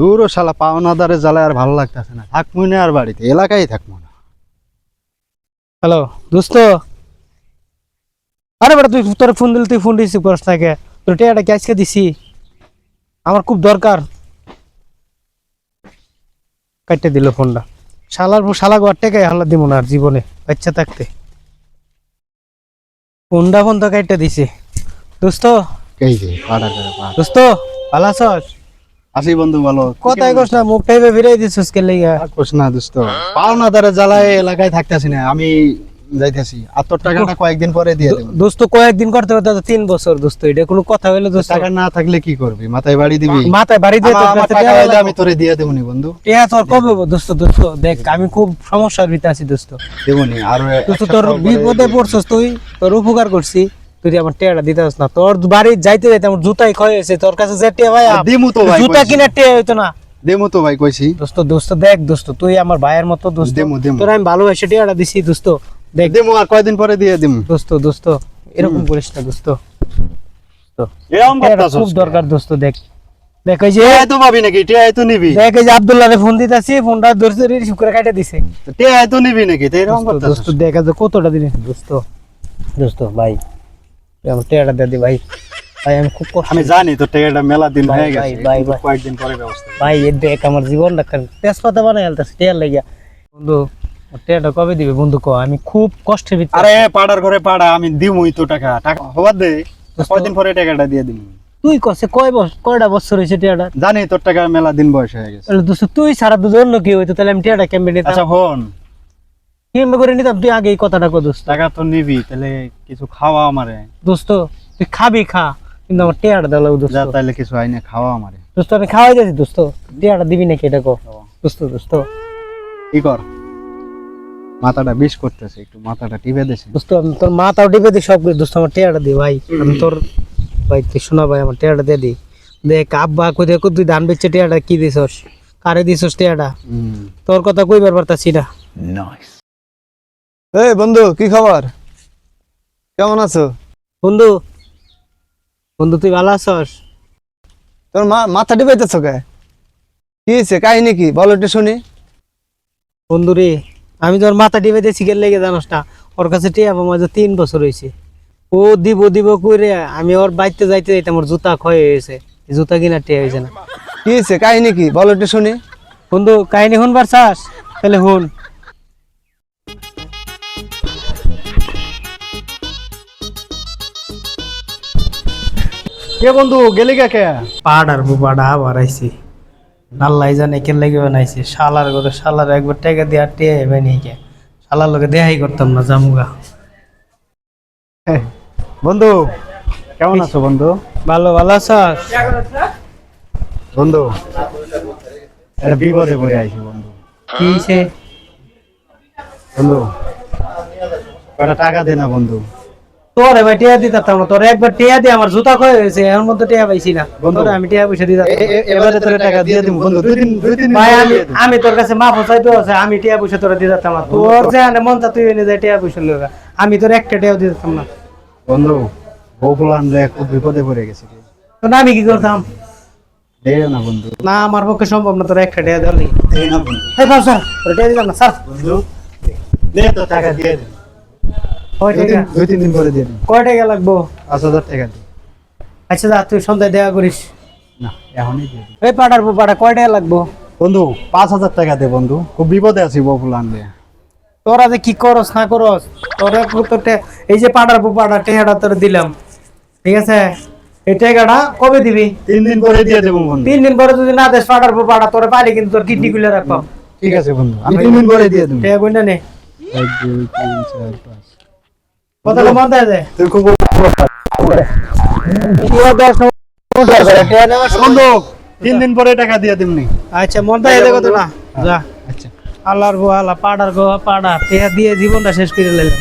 দূরও শালা পাওনাদারে জ্বালায় আর ভালো লাগতেছে না। থাকব না আর বাড়িতে এলাকায় থাকব না। হ্যালো দোস্ত। আরে বেটা তুই তোর ফোন দিলে তুই ফোন দিছি পরশ থাকে তোর টিয়াটা কি আজকে দিছি? আমার খুব দরকার। কাটতে দিল ফোনটা শালার শালা গোয়ার টেকাই হাল্লা দিব না আর জীবনে বাচ্চা থাকতে। ফোনটা ফোন তো কাটতে দিছি। দোস্ত। দোস্ত ভালো আছস? আসি বন্ধু কথাই কস না মুখ টাইপে ফিরাই দিছিস কে লেগা। কোস না দোস্ত জ্বালায় এলাকায় থাকতেছি না আমি যাইতেছি। আর তোর টাকাটা কয়েকদিন পরে দিয়ে দেবো। দোস্ত কয়েকদিন করতে করতে তো তিন বছর দোস্ত এটা কোনো কথা হইল দোস্ত। টাকা না থাকলে কি করবি? মাথায় বাড়ি দিবি? মাথায় বাড়ি দিয়ে তোর কাছে টাকা হইলে আমি তোরে দিয়ে দেবনি বন্ধু। টিয়া তোর কবে হব দোস্ত দোস্ত দেখ আমি খুব সমস্যার ভিতরে আছি দোস্ত। দেবনি আর দোস্ত তোর বিপদে পড়ছস তুই তোর উপকার করছি। তুই আমার টিয়াটা দিতে না। তোর বাড়ি যাইতে যাইতে আমার জুতাই ক্ষয় হয়েছে। তোর কাছে যে টিয়া ভাই দিমু তো ভাই জুতা। কিনা টিয়া হইতো না। দেমু তো ভাই কইছি। দোস্ত দোস্ত দেখ দোস্ত তুই আমার ভাইয়ের মতো দোস্ত। দেমু, দেমু। তোর আমি ভালোবাসে টিয়াটা দিছি দোস্ত। দেখ। দেমু আর কয়দিন পরে দিয়ে দিমু? দোস্ত দোস্ত এরকম করিস না দোস্ত। খুব দরকার দোস্ত দেখ। দেখ ওই যে টিয়া তো পাবি নাকি টিয়া তো নিবি। দেখ এই যে আব্দুল্লাহ ফোন দিতেছি ফোনটা ধরছে রিসিভ করে কাটে দিছে। টিয়া তো নিবি নাকি তো এরকম দোস্ত, দোস্ত দেখা যায় কতটা দিন দোস্ত দোস্ত ভাই। তুই আমার টেয়াটা দিয়ে দি ভাই। ভাই আমি খুব কষ্ট আমি জানি তো টিয়াটা মেলা দিন হয়ে গেছে। ভাই, ভাই, কয়েকদিন পরে ব্যবস্থা ভাই এ দেখ আমার জীবন রাখার তেজপাতা বানাই আলতাছে টেয়ার লাগিয়া। বন্ধু টেয়াটা কবে দিবে বন্ধু কো? আমি খুব কষ্টের ভিতরে আরে পাড়ার ঘরে পাড়া আমি দিমুই তো টাকা। টাকা হবার দে কয়দিন পরে টাকাটা দিয়ে দিমু। তুই কসে কয় বছর কয়টা বছর হয়েছে টেয়াটা জানি তোর টাকা মেলা দিন বয়স হয়ে গেছে। তুই সারা দুজন কি হইতো তাহলে আমি টেয়াটা কেমবে আচ্ছা হন। কেমবে করে নিতাম তুই আগে এই কথাটা কো দোস্ত। টাকা তো নিবি তাহলে কিছু খাওয়া আমারে। দোস্ত তুই খাবি খা কিন্তু আমার দেওয়া দোস্ত। যা তাহলে কিছু আইনে খাওয়া আমারে। দোস্ত আমি খাওয়াই যাচ্ছি দোস্ত। দিবি নাকি এটা কো দোস্ত দোস্ত। কি কর? মাথাটা বিষ করতেছে একটু মাথাটা টিপে দেছে দোস্ত আমি তোর মা তাও টিপে দিই সব। দোস্ত আমার টেয়াটা দি ভাই। আমি তোর ভাই তুই শোনা ভাই আমার টেয়াটা দিয়ে দি। দেখ আব্বা কই দেখো তুই ধান বেচে টেয়াটা কি দিছস? কারে দিছস টেয়াটা? তোর কথা কইবার পারতাছি না। এই বন্ধু কি খবর? কেমন আছো? বন্ধু বন্ধু তুই ভালো আছস? তোর মা মাথা ডিবাইতেছ কে? কি হয়েছে কাহিনী কি? বলো একটু শুনি। বন্ধু রে আমি তোর মাথা টিপে দিয়েছি গেলে লেগে জানোস না ওর কাছে টিয়া পাবো মাঝে তিন বছর হয়েছে ও দিব দিব কইরে আমি ওর বাইতে যাইতে যাইতে আমার জুতা ক্ষয় হয়েছে জুতা কিনা টিয়া হয়েছে না। কি হয়েছে কাহিনী কি? বলো একটু শুনি। বন্ধু কাহিনী শুনবার চাস? তাহলে শুন। কে বন্ধু গেলি কে কে পাড়ার বুপাড়া আবার আইছি। আল্লাহ জানে কে লেগে বানাইছে? শালার করে শালার একবার টাকা দিয়ে আর টিয়া বানিয়ে কে? শালার লোকে দেহাই করতাম না জামুগা। বন্ধু কেমন আছো বন্ধু? ভালো ভালো আছস বন্ধু একটা বিপদে পড়ে আইছি বন্ধু। কি হইছে? বন্ধু কটা টাকা দে না বন্ধু? তোর এবার টিয়া দিতাম না তোর একবার টিয়া দিয়ে আমার জুতা ক্ষয় হয়েছে এর মধ্যে টিয়া পাইছি না। তোরে আমি টিয়া পয়সা এ- এবারে তোরে টাকা দিয়ে দিব বন্ধু দুই দিন দুই দিন ভাই আমি আমি তোর কাছে মাফ চাইতে আছে আমি টিয়া পয়সা তোরা দিতাম না তোর যে মন তা তুই এনে যায় টিয়া পয়সা লইবা আমি তোর একটা টিয়াও দিতাম না বন্ধু বউগুলান রে খুব বিপদে পড়ে গেছে। তো না আমি কি করতাম দে না বন্ধু না আমার পক্ষে সম্ভব না তোর একটা টিয়া দেওয়ার লাগি দে না বন্ধু এই বাপ স্যার টিয়া দিতাম না স্যার বন্ধু দে তো টাকা দিয়ে দে কয় টাকা? দুই তিন দিন পরে দিয়ে কয় টাকা লাগবো? পাঁচ হাজার টাকা আচ্ছা তুই সন্ধ্যায় দেখা করিস। না এখনই দিয়ে এই পাড়ার পাড়া কয় টাকা লাগবো? বন্ধু পাঁচ হাজার টাকা দে বন্ধু। খুব বিপদে আছি বউগুলো আনলে। তোরা যে কি করস না করস তোর তোর এই যে পাড়ার পাড়া টেহাটা তোর দিলাম। ঠিক আছে? এই টেকাটা কবে দিবি? তিন দিন পরে দিয়ে দেবো বন্ধু। তিন দিন পরে যদি না দেশ পাড়ার পাড়া তোর পারি কিন্তু তোর কিডনি খুলে রাখব। ঠিক আছে বন্ধু। আমি তিন দিন পরে দিয়ে দেবো। টেকা কইনা নে। এক দুই তিন চার পাঁচ। মন তুই খুব আচ্ছা তিন দিন পরে টাকা দিয়ে দিমনি মন কত না। যা। আচ্ছা। আল্লাহর গো আল্লাহ পাড়ার গো পাড়া। দিয়ে জীবনটা শেষ করে লাইলাম।